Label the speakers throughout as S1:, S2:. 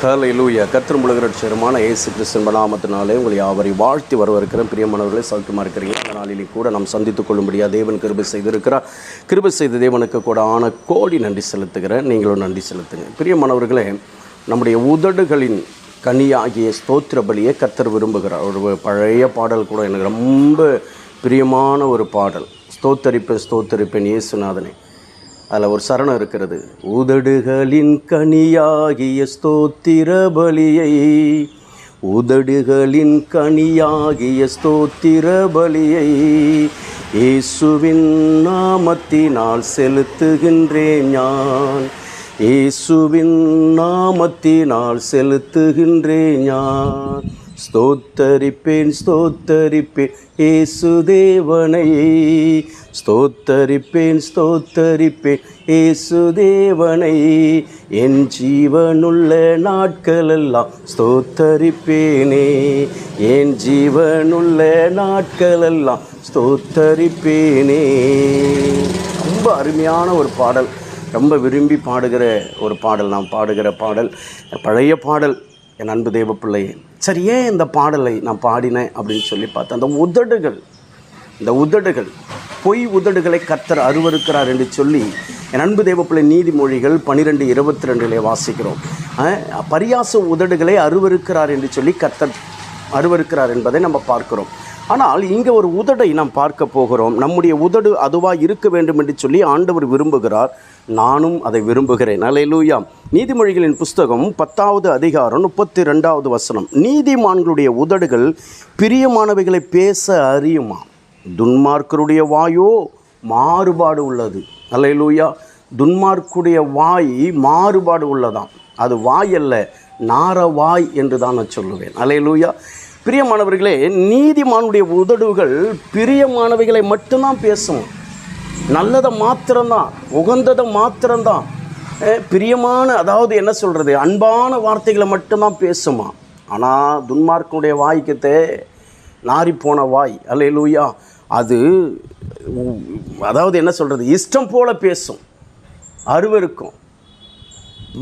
S1: ஹalleluya கர்த்தர் முழுகிறட்சரமான ஏசு கிறிஸ்தன் நாமத்தினாலே உங்களை அவரை வாழ்த்தி வரவிருக்கிறேன் பிரியமானவர்களை சௌக்கியமாக இருக்கிறீங்க இந்த நாளிலே கூட நாம் சந்தித்துக் கொள்ளும்படியாக தேவன் கிருபை செய்திருக்கிறார். கிருபை செய்த தேவனுக்கு கூட ஆன கோடி நன்றி செலுத்துகிறேன். நீங்களும் நன்றி செலுத்துங்க. பிரியமானவர்களே நம்முடைய உதடுகளின் கனியாகிய ஸ்தோத்திர பலியை கர்த்தர் விரும்புகிறார். ஒரு பழைய பாடல் கூட எனக்கு ரொம்ப பிரியமான ஒரு பாடல். ஸ்தோத்தரிப்பேன் ஸ்தோத்தரிப்பேன் இயேசுநாதனை. அதில் ஒரு சரணம் இருக்கிறது. உதடுகளின் கனியாகிய ஸ்தோத்திர பலியை உதடுகளின் கனியாகிய ஸ்தோத்திர பலியை இயேசுவின் நாமத்தினால் செலுத்துகின்றேன் நான். இயேசுவின் நாமத்தினால் செலுத்துகின்றேன் நான். ஸ்தோத்தரிப்பேன் ஸ்தோத்தரிப்பேன். ஏசுதேவனை ஸ்தோத்தரிப்பேன் ஸ்தோத்தரிப்பேன். ஏசுதேவனை என் ஜீவனுள்ள நாட்களெல்லாம் ஸ்தோத்தரிப்பேனே. என் ஜீவனுள்ள நாட்களெல்லாம் ஸ்தோத்தரிப்பேனே. ரொம்ப அருமையான ஒரு பாடல். ரொம்ப விரும்பி பாடுகிற ஒரு பாடல். நான் பாடுகிற பாடல் பழைய பாடல். என் அன்பு தேவப்பிள்ளை பிள்ளையே சரி ஏன் இந்த பாடலை நான் பாடினேன் அப்படின்னு சொல்லி பார்த்தேன் அந்த உதடுகள் இந்த உதடுகள் பொய் உதடுகளை கத்தர் அருவருக்கிறார் என்று சொல்லி என் அன்பு தேவப்பிள்ளை நீதிமொழிகள் பன்னிரெண்டு இருபத்தி ரெண்டிலே வாசிக்கிறோம் பரியாச உதடுகளை அருவருக்கிறார் என்று சொல்லி கத்தர் அருவருக்கிறார் என்பதை நம்ம பார்க்கிறோம். ஆனால் இங்கே ஒரு உதடை நாம் பார்க்க போகிறோம். நம்முடைய உதடு அதுவாக இருக்க வேண்டும் என்று சொல்லி ஆண்டவர் விரும்புகிறார். நானும் அதை விரும்புகிறேன். அலையலூயா நீதிமொழிகளின் புஸ்தகம் பத்தாவது அதிகாரம் முப்பத்தி ரெண்டாவது வசனம். நீதிமான்களுடைய உதடுகள் பிரியமானவைகளை பேச அறியுமா? துன்மார்க்கருடைய வாயோ மாறுபாடு உள்ளது. அல்லையிலூயா துன்மார்க்குடைய வாய் மாறுபாடு உள்ளதாம். அது வாய் அல்ல நார வாய் என்று தான் நான் சொல்லுவேன். அல்லையிலூயா பிரியமானவர்களே நீதிமானுடைய உதடுகள் பிரியமானவைகளை மட்டும்தான் பேசும். நல்லதை மாத்திரம்தான் உகந்ததை மாத்திரம்தான். பிரியமான அதாவது என்ன சொல்கிறது அன்பான வார்த்தைகளை மட்டும்தான் பேசுமா. ஆனால் துன்மார்க்கனுடைய வாய்க்கத்தே நாறிப்போன வாய். அல்லேலூயா. அது அதாவது என்ன சொல்கிறது இஷ்டம் போல் பேசும். அருவருக்கும்.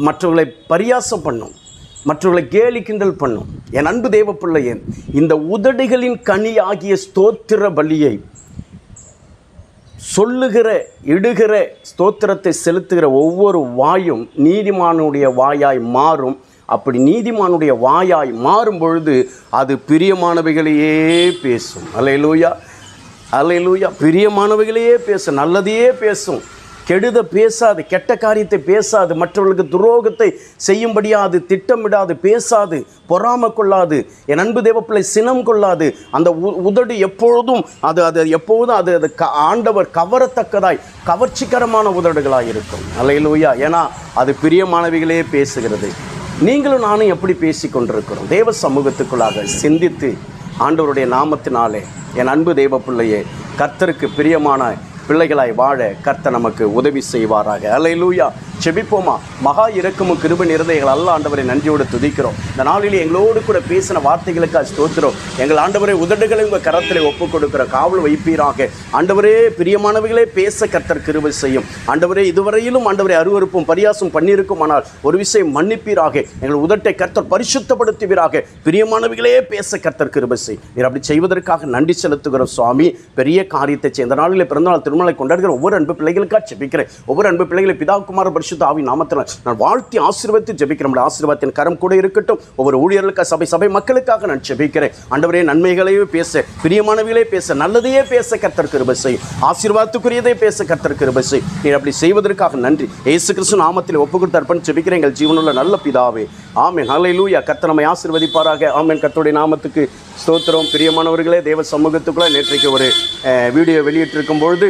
S1: மற்றவர்களை பரியாசம் பண்ணும். மற்றவர்களை கேலி கிண்டல் பண்ணும். என் அன்பு தேவ பிள்ளையே இந்த உதடுகளின் கனி ஆகிய ஸ்தோத்திர பலியை சொல்லுகிற இடுகிற ஸ்தோத்திரத்தை செலுத்துகிற ஒவ்வொரு வாயும் நீதிமானுடைய வாயாய் மாறும். அப்படி நீதிமானுடைய வாயாய் மாறும் பொழுது அது பிரியமானவைகளையே பேசும். அலையலூயா அலையலூயா பிரியமானவைகளையே பேசும். நல்லதையே பேசும். கெடுத பேசாது கெட்ட காரியத்தை பேசாது மற்றவர்களுக்கு துரோகத்தை செய்யும்படியாது திட்டமிடாது பேசாது பொறாம கொள்ளாது என் அன்பு தேவப்பிள்ளை சினம் கொள்ளாது. அந்த உ- உதடு எப்பொழுதும் அது அது எப்பொழுதும் அது அது க ஆண்டவர் கவரத்தக்கதாய் கவர்ச்சிகரமான உதடுகளாக இருக்கும். அலையிலூயா ஏன்னா அது பிரியமானவைகளே பேசுகிறது. நீங்களும் நானும் எப்படி பேசி கொண்டிருக்கிறோம்? தேவ சமூகத்துக்குள்ளாக சிந்தித்து ஆண்டவருடைய நாமத்தினாலே என் அன்பு தேவ பிள்ளையே கர்த்தருக்கு பிரியமான பிள்ளைகளாய் வாழ கர்த்தர் நமக்கு உதவி செய்வாராக. அலையிலூயா செபிப்போமா மகா இறக்கமும் கிருப நிறதைகள் அல்ல ஆண்டவரை நன்றியோடு துதிக்கிறோம். இந்த நாளிலே எங்களோடு கூட பேசின வார்த்தைகளுக்காக ஸ்தோத்திரம். எங்கள் ஆண்டவரை உதடுகளை உங்கள் கரத்தில் ஒப்புக் கொடுக்கிற காவல் வைப்பீராக. ஆண்டவரே பிரியமானவர்களே பேச கர்த்தர் கிருபை செய்யும். ஆண்டவரே இதுவரையிலும் ஆண்டவரை அருவருப்பும் பரியாசம் பண்ணியிருக்குமானால் ஒரு விஷயம் மன்னிப்பீராக. எங்கள் உதட்டை கர்த்தர் பரிசுத்தப்படுத்துவீராக. பிரியமானவர்களே பேச கர்த்தர் கிருபை செய். நீர் அப்படி செய்வதற்காக நன்றி செலுத்துகிறோம் சுவாமி. பெரிய காரியத்தை செய்ய இந்த நாளில் பிறந்தநாள் திருமலை கொண்டாடுகிற ஒவ்வொரு அன்பு பிள்ளைகளுக்காக ஜெபிக்கிறேன். ஒவ்வொரு அன்பு பிள்ளைகளை பிதா குமார பரிசுத்த ஆவி நாமத்தில் நான் வாழ்த்தி ஆசீர்வதித்து ஜெபிக்கிறேன். ஆசீர்வாதத்தின் கரம் கூட இருக்கட்டும். ஒவ்வொரு ஊழியர்களுக்காக சபை சபை மக்களுக்காக நான் ஜெபிக்கிறேன். ஆண்டவரே நன்மைகளையே பேச பிரியமானவர்களே பேச நல்லதையே பேச கர்த்தர் கிருபை செய்யும் ஆசீர்வாதத்துக்குரியதை பேச கர்த்தர் கிருபை செய்யும் நீ அப்படி செய்வதற்காக நன்றி. ஏசு கிறிஸ்து நாமத்தில் ஒப்பு கொடுத்து அர்ப்பணி ஜெபிக்கிறேன். எங்கள் ஜீவனுள்ள நல்ல பிதாவே. ஆமென். லூயா கர்த்தர் நம்மை ஆசீர்வதிப்பாராக. ஆமென். கர்த்தருடைய நாமத்துக்கு ஸ்தோத்திரம். பிரியமானவர்களே தேவ சமூகத்துக்குள்ளே நேற்றைக்கு ஒரு வீடியோ வெளியிட்டிருக்கும் பொழுது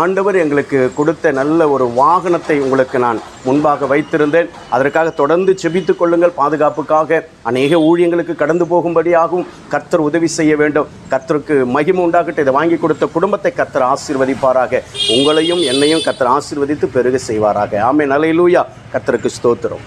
S1: ஆண்டவர் எங்களுக்கு கொடுத்த நல்ல ஒரு வாகனத்தை உங்களுக்கு நான் முன்பாக வைத்திருந்தேன். அதற்காக தொடர்ந்து செபித்துக் கொள்ளுங்கள். பாதுகாப்புக்காக அநேக ஊழியங்களுக்கு கடந்து போகும்படியாகவும் கர்த்தர் உதவி செய்ய வேண்டும். கர்த்தருக்கு மகிமை உண்டாகட்டும். இதை வாங்கி கொடுத்த குடும்பத்தை கர்த்தர் ஆசீர்வதிப்பாராக. உங்களையும் என்னையும் கர்த்தர் ஆசீர்வதித்து பெருக செய்வாராக. ஆமே நலையிலூயா கர்த்தருக்கு ஸ்தோத்திரம்.